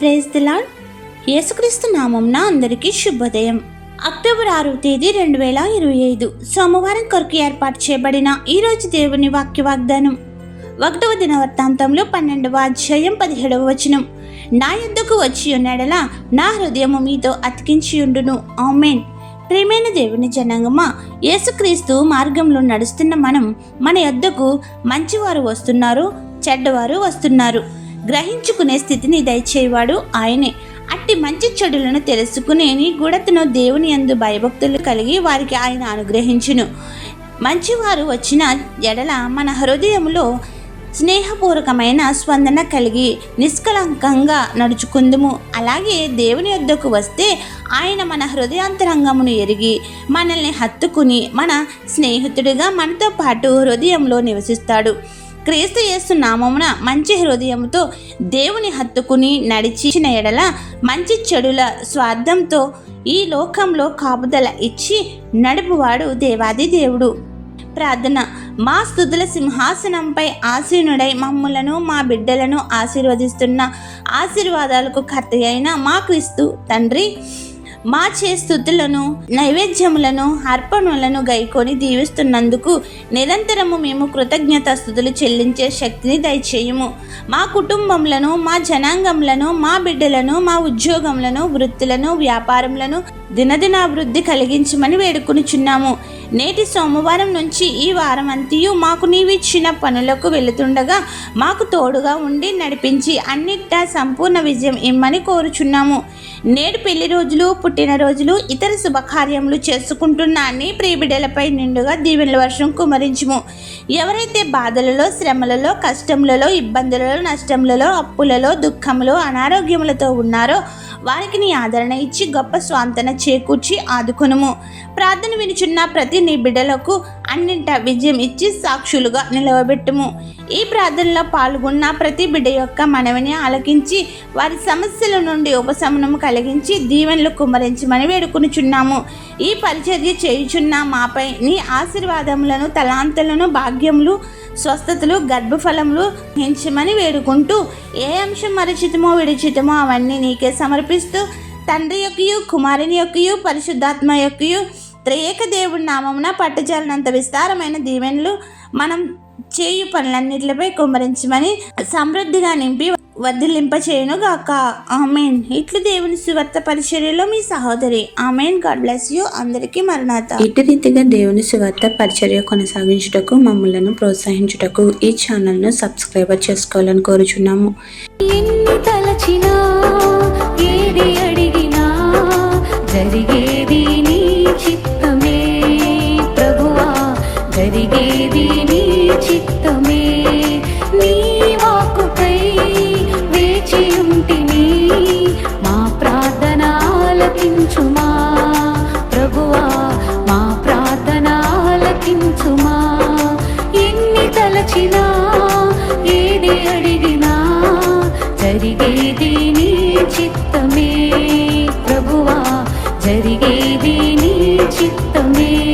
Praise దిలాడ్ యేసుక్రీస్తు నామంన అందరికీ శుభోదయం. అక్టోబర్ ఆరవ తేదీ రెండు వేల ఇరవై ఐదు సోమవారం కొరకు ఏర్పాటు చేయబడిన ఈరోజు దేవుని వాక్య వాగ్దానం. ఒకటవ దిన వృత్తాంతంలో పన్నెండవ అధ్యాయం పదిహేడవ వచనం. నా యొద్దకు వచ్చి ఉన్నడలా నా హృదయము మీతో అతికించి ఉండును. ఆమెన్. ప్రేమైన దేవుని జనాంగమా యేసుక్రీస్తు మార్గంలో నడుస్తున్న మనం మన యొద్దకు మంచివారు వస్తున్నారు చెడ్డవారు వస్తున్నారు. గ్రహించుకునే స్థితిని దయచేవాడు ఆయనే. అట్టి మంచి చెడులను తెలుసుకునేని గుడతను దేవుని యందు భయభక్తులు కలిగి వారికి ఆయన అనుగ్రహించును. మంచివారు వచ్చిన ఎడల మన హృదయంలో స్నేహపూర్వకమైన స్పందన కలిగి నిష్కలంకంగా నడుచుకుందుము. అలాగే దేవుని యొద్దకు వస్తే ఆయన మన హృదయాంతరంగమును ఎరిగి మనల్ని హత్తుకుని మన స్నేహితుడిగా మనతో పాటు హృదయంలో నివసిస్తాడు. క్రీస్తు యేసు నామమున మంచి హృదయంతో దేవుని హత్తుకుని నడిచిన ఎడల మంచి చెడుల స్వార్థంతో ఈ లోకంలో కాపుదల ఇచ్చి నడుపువాడు దేవాది దేవుడు. ప్రార్థన మా స్థుతుల సింహాసనంపై ఆసీనుడై మమ్ములను మా బిడ్డలను ఆశీర్వదిస్తున్న ఆశీర్వాదాలకు కర్త అయిన మా క్రీస్తు తండ్రి మా చే స్థుతులను నైవేద్యములను అర్పణలను గైకొని దీవిస్తున్నందుకు నిరంతరము మేము కృతజ్ఞత స్థుతులు చెల్లించే శక్తిని దయచేయము. మా కుటుంబములను మా జనాంగములను మా బిడ్డలను మా ఉద్యోగములను వృత్తులను వ్యాపారములను దినదినాభివృద్ధి కలిగించమని వేడుకొనిచున్నాము. నేటి సోమవారం నుంచి ఈ వారం అంతయు మాకు నీవిచ్చిన పనులకు వెళుతుండగా మాకు తోడుగా ఉండి నడిపించి అన్నిటా సంపూర్ణ విజయం ఇమ్మని కోరుచున్నాము. నేడు పెళ్ళి రోజులు పుట్టినరోజులు ఇతర శుభకార్యములు చేసుకుంటున్న అన్ని ప్రియబిడ్డలపై నిండుగా దీవెనల వర్షం కుమరించుము. ఎవరైతే బాధలలో శ్రమలలో కష్టములలో ఇబ్బందులలో నష్టములలో అప్పులలో దుఃఖములో అనారోగ్యములతో ఉన్నారో వారికి నీ ఆదరణ ఇచ్చి గొప్ప స్వాంతన చేకూర్చి ఆదుకొనుము. ప్రార్థన వినుచున్న ప్రతి నీ బిడ్డలకు అన్నింట విజయం ఇచ్చి సాక్షులుగా నిలవబెట్టుము. ఈ ప్రార్థనలో పాల్గొన్న ప్రతి బిడ్డ యొక్క మనవిని ఆలకించి వారి సమస్యల నుండి ఉపశమనం కలిగించి దీవెనలు కుమ్మరించమని వేడుకునిచున్నాము. ఈ పరిచర్య చేయుచున్న మాపై నీ ఆశీర్వాదములను తలాంతులను భాగ్యములు స్వస్థతలు గర్భఫలములు హించమని వేడుకుంటూ ఏ అంశం మరచితమో విడిచితమో అవన్నీ నీకే సమర్పిస్తూ తండ్రి యొక్కయు కుమారుని యొక్కయు పరిశుద్ధాత్మ యొక్కయు త్రయేక దేవుడి నామమున పట్టుచాలినంత విస్తారమైన దీవెనలు మనం చేయు పనులన్నిటిపై కుమ్మరించమని సమృద్ధిగా నింపి వర్ధిల్లింప చేయను గాక ఆమెన్. ఇట్లు దేవుని సువార్త పరిచర్యలో మీ సహోదరి. ఆమెన్. God bless you. అందరికీ మరణాత. ఇటు రీతిగా దేవుని సువార్త పరిచర్య కొనసాగించుటకు మమ్మలను ప్రోత్సహించుటకు ఈ ఛానల్ను సబ్స్క్రైబర్ చేసుకోవాలని కోరుచున్నాము. ఎన్ని తలచిన చిత్తమే ప్రభువా జరిగేది నీ చిత్తమే.